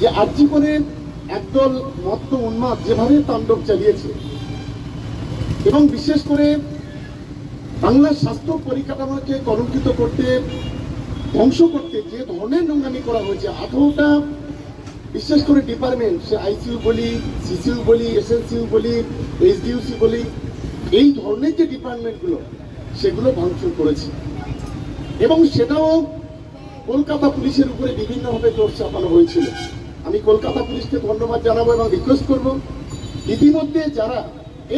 যে আজ জীবনে একদল মত্ত উন্মাদ যেভাবে তাণ্ডব চালিয়েছে, এবং বিশেষ করে বাংলার স্বাস্থ্য পরিকাঠামোকে কলঙ্কিত করতে, ধ্বংস করতে যে ধরনের নোংরামি করা হয়েছে, আঠারোটা বিশেষ করে ডিপার্টমেন্ট, সে আইসিইউ বলি সিসিউ বলি এস এসএনসিউ বলি, এইচডিউসি বলি, এই ধরনের যে ডিপার্টমেন্টগুলো, সেগুলো ভাঙচুর করেছে। এবং সেটাও কলকাতা পুলিশের উপরে বিভিন্নভাবে দোষ চাপানো হয়েছিল। আমি কলকাতা পুলিশকে ধন্যবাদ জানাব এবং রিকোয়েস্ট করব, ইতিমধ্যে যারা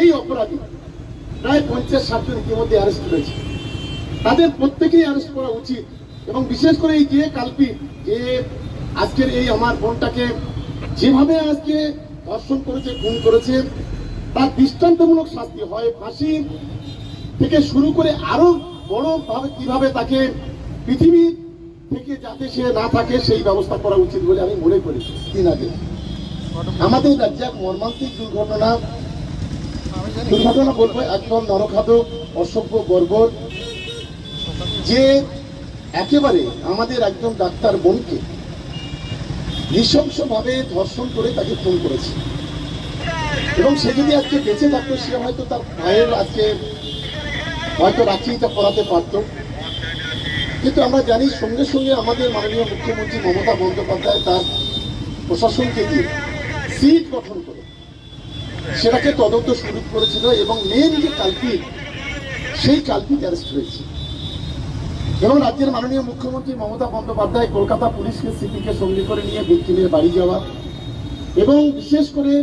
এই অপরাধী, প্রায় পঞ্চাশ ষাট জন ইতিমধ্যে অ্যারেস্ট করেছে। তাদের প্রত্যেকেই অ্যারেস্ট করা উচিত এবং বিশেষ করে এই যে কালপিট যে আজকের এই আমার বোনটাকে যেভাবে আজকে ধর্ষণ করেছে, খুন করেছে, তার দৃষ্টান্তমূলক শাস্তি হয় ফাঁসি থেকে শুরু করে আরও বড় ভাবে কীভাবে তাকে পৃথিবী থেকে যাতে সে না থাকে, সেই ব্যবস্থা করা উচিত বলে আমি মনে করি দিন আগে। আমাদের রাজ্যে এক মর্মান্তিক দুর্ঘটনা দুর্ঘটনা বলব, একদম নরখাদক, অসভ্য, বর্বর, যে একেবারে আমাদের একজন ডাক্তার বোনকে নৃশংসভাবে ধর্ষণ করে তাকে খুন করেছে। এবং সে যদি আজকে বেঁচে থাকতো, সে হয়তো তার ভাইয়ের আজকে হয়তো রাত্রিটা পড়াতে পারত। কিন্তু আমরা জানি সঙ্গে সঙ্গে আমাদের মাননীয় মুখ্যমন্ত্রী মমতা বন্দ্যোপাধ্যায় তার প্রশাসনকে দিয়ে সিট গঠন করে, সেটাকে তদন্ত শুরু করেছিল এবং মেন যে কালপিট সেই কালপিট অ্যারেস্ট হয়েছে। এবং রাজ্যের মাননীয় মুখ্যমন্ত্রী মমতা বন্দ্যোপাধ্যায় কলকাতা পুলিশকে সিপিকে সঙ্গে করে নিয়ে ভিক্টিমের বাড়ি যাওয়া এবং বিশেষ করে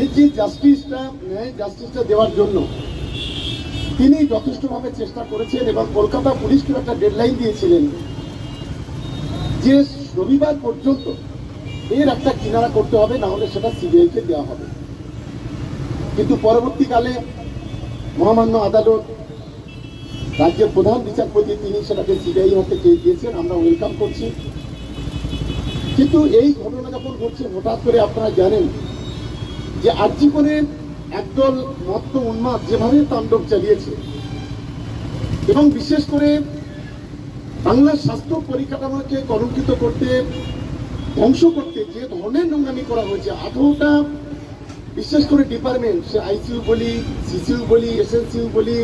এই যে জাস্টিসটা ন্যায় জাস্টিসটা দেওয়ার জন্য তিনি যথেষ্টভাবে চেষ্টা করেছেন এবং কলকাতা পুলিশকে একটা ডেডলাইন দিয়েছিলেন যে রবিবার পর্যন্ত এর একটা কিনারা করতে হবে না হলে সেটা সিবিআইকে দেওয়া হবে। কিন্তু পরবর্তীকালে মহামান্য আদালত রাজ্যের প্রধান বিচারপতি তিনি সেটাকে সিবিআই হাতে চেয়ে দিয়েছেন, আমরা ওয়েলকাম করছি। কিন্তু এই ঘটনা যখন ঘটছে, হঠাৎ করে আপনারা জানেন যে আর্জি করে একদল মত্ত উন্মাদ যেভাবে তাণ্ডব চালিয়েছে, এবং বিশেষ করে বাংলার স্বাস্থ্য পরিকাঠামোকে কলঙ্কিত করতে, ধ্বংস করতে যে ধরনের নোংরামি করা হয়েছে, আঠারোটা বিশেষ করে ডিপার্টমেন্ট, সে আইসিইউ বলি সিসিউ বলি এসএনসিউ বলি,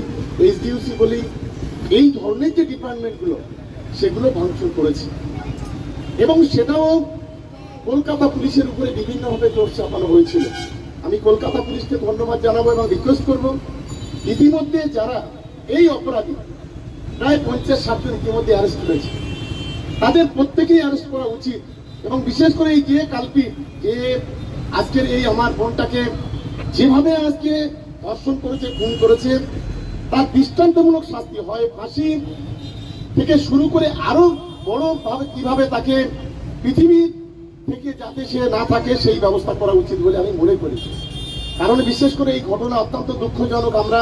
এইচডিউসি বলি, এই ধরনের যে ডিপার্টমেন্টগুলো, সেগুলো ভাঙচুর করেছে। এবং সেটাও কলকাতা পুলিশের উপরে বিভিন্নভাবে দোষ চাপানো হয়েছিল। আমি কলকাতা পুলিশকে ধন্যবাদ জানাব এবং রিকোয়েস্ট করব, ইতিমধ্যে যারা এই অপরাধী, প্রায় পঞ্চাশ ষাট জন ইতিমধ্যে অ্যারেস্ট করেছে। তাদের প্রত্যেকেই অ্যারেস্ট করা উচিত এবং বিশেষ করে এই যে কালপিট যে আজকের এই আমার বোনটাকে যেভাবে আজকে ধর্ষণ করেছে, খুন করেছে, তার দৃষ্টান্তমূলক শাস্তি হয়, ফাঁসি থেকে শুরু করে আরও বড় ভাবে কীভাবে তাকে পৃথিবী থেকে যাতে সে না থাকে, সেই ব্যবস্থা করা উচিত বলে আমি মনে করি। কারণ বিশেষ করে এই ঘটনা অত্যন্ত দুঃখজনক। আমরা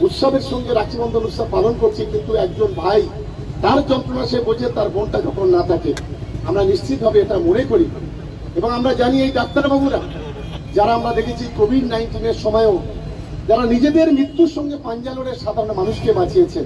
উৎসবের সঙ্গে রাখি বন্ধন উৎসব পালন করছি, কিন্তু একজন ভাই, তার যন্ত্রণা সে বোঝে, তার বোনটা যখন না থাকে। আমরা নিশ্চিতভাবে এটা মনে করি। এবং আমরা জানি এই ডাক্তারবাবুরা, যারা আমরা দেখেছি কোভিড নাইন্টিনের সময়ও, যারা নিজেদের মৃত্যুর সঙ্গে পাঞ্জা লড়ে সাধারণ মানুষকে বাঁচিয়েছেন